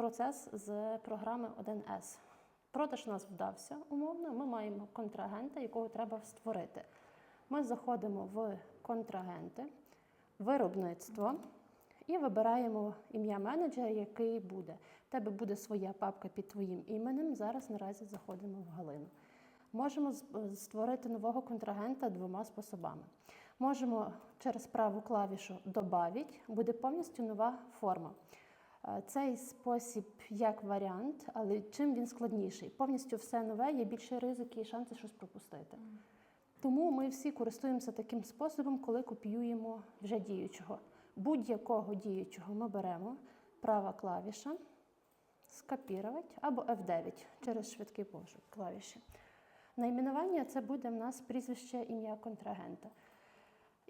процес з програми 1С. Продаж нас вдався умовно. Ми маємо контрагента, якого треба створити. Ми заходимо в контрагенти, виробництво і вибираємо ім'я менеджера, який буде. У тебе буде своя папка під твоїм іменем. Зараз наразі заходимо в Галину. Можемо створити нового контрагента двома способами. Можемо через праву клавішу «Добавить», буде повністю нова форма. Е, Цей спосіб як варіант, але чим він складніший? Повністю все нове, є більше ризики і шанси щось пропустити. Тому ми всі користуємося таким способом, коли копіюємо вже діючого. Будь-якого діючого ми беремо права клавіша, скопірувати або F9 через швидкий пошук клавіші. Найменування це буде в нас прізвище ім'я контрагента.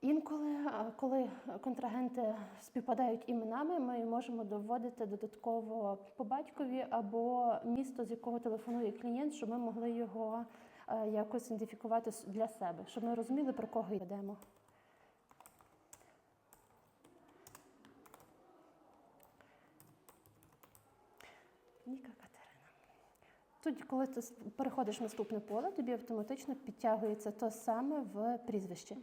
Інколи, коли контрагенти співпадають іменами, ми можемо доводити додатково по батькові або місто, з якого телефонує клієнт, щоб ми могли його е, якось ідентифікувати для себе, щоб ми розуміли, про кого йдемо. Ніка Катерина. Тоді, коли ти переходиш в наступне поле, тобі автоматично підтягується то саме в прізвище.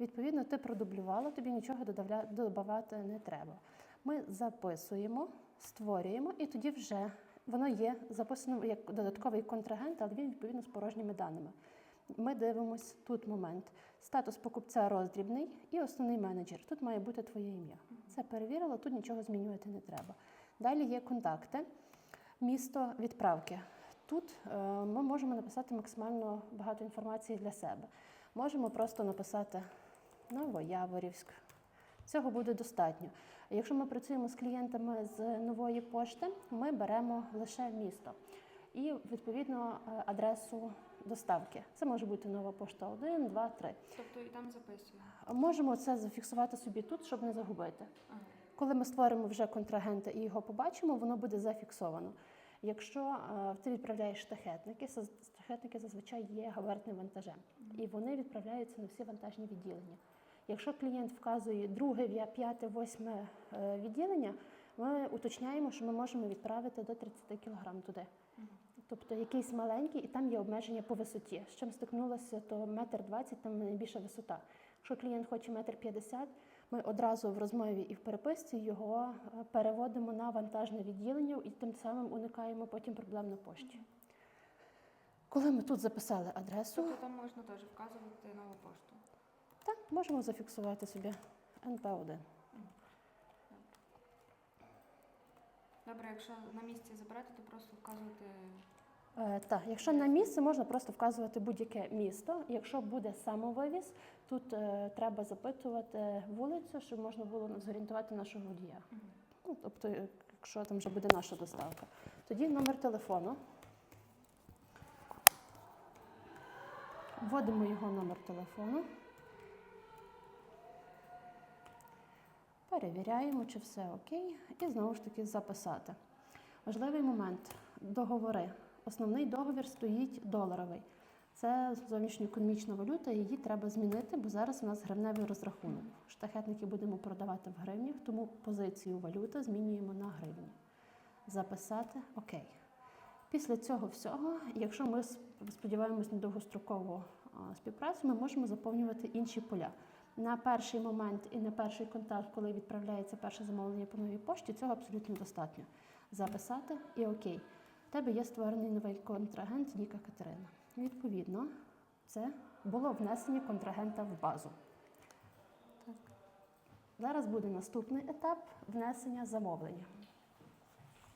Відповідно, ти продублювала, тобі нічого додавати не треба. Ми записуємо, створюємо, і тоді вже воно є записано як додатковий контрагент, але він відповідно з порожніми даними. Ми дивимось тут момент. Статус покупця роздрібний і основний менеджер. Тут має бути твоє ім'я. Це перевірила, тут нічого змінювати не треба. Далі є контакти, місто відправки. Тут е, ми можемо написати максимально багато інформації для себе. Можемо просто написати Новояворівськ. Цього буде достатньо. Якщо ми працюємо з клієнтами з нової пошти, ми беремо лише місто і відповідно е, адресу доставки. Це може бути нова пошта 1, 2, 3. Тобто і там записуємо. Можемо це зафіксувати собі тут, щоб не загубити. Ага. Коли ми створимо вже контрагента і його побачимо, воно буде зафіксовано. Якщо е, ти відправляєш штахетники, штахетники зазвичай є габаритним вантажем, і вони відправляються на всі вантажні відділення. Якщо клієнт вказує друге, п'яте, восьме е, відділення, ми уточняємо, що ми можемо відправити до 30 кг туди. Тобто якийсь маленький, і там є обмеження по висоті. З чим стикнулося, то метр двадцять там найбільша висота. Якщо клієнт хоче метр п'ятдесят, ми одразу в розмові і в переписці його е, переводимо на вантажне відділення і тим самим уникаємо потім проблем на пошті. Коли ми тут записали адресу, Тобто там можна теж вказувати нову пошту. Так, можемо зафіксувати собі НП1. Добре, якщо на місці забрати, то просто вказувати. Е, Так, якщо на місце, можна просто вказувати будь-яке місто. Якщо буде самовивіз, тут е, треба запитувати вулицю, щоб можна було зорієнтувати нашого водія. Ну, тобто, якщо там вже буде наша доставка. Тоді номер телефону. Вводимо його номер телефону. Перевіряємо, чи все окей, і знову ж таки записати. Важливий момент договори. Основний договір стоїть доларовий. Це зовнішньоекономічна валюта, її треба змінити, бо зараз у нас гривневий розрахунок. Штахетники будемо продавати в гривнях, тому позицію валюти змінюємо на гривні. Записати окей. Після цього всього, якщо ми сподіваємось на довгострокову співпрацю, ми можемо заповнювати інші поля. На перший момент і на перший контакт, коли відправляється перше замовлення по новій пошті, цього абсолютно достатньо. Записати і окей. У тебе є створений новий контрагент Ніка Катерина. Відповідно, це було внесення контрагента в базу. Так. Зараз буде наступний етап внесення замовлення.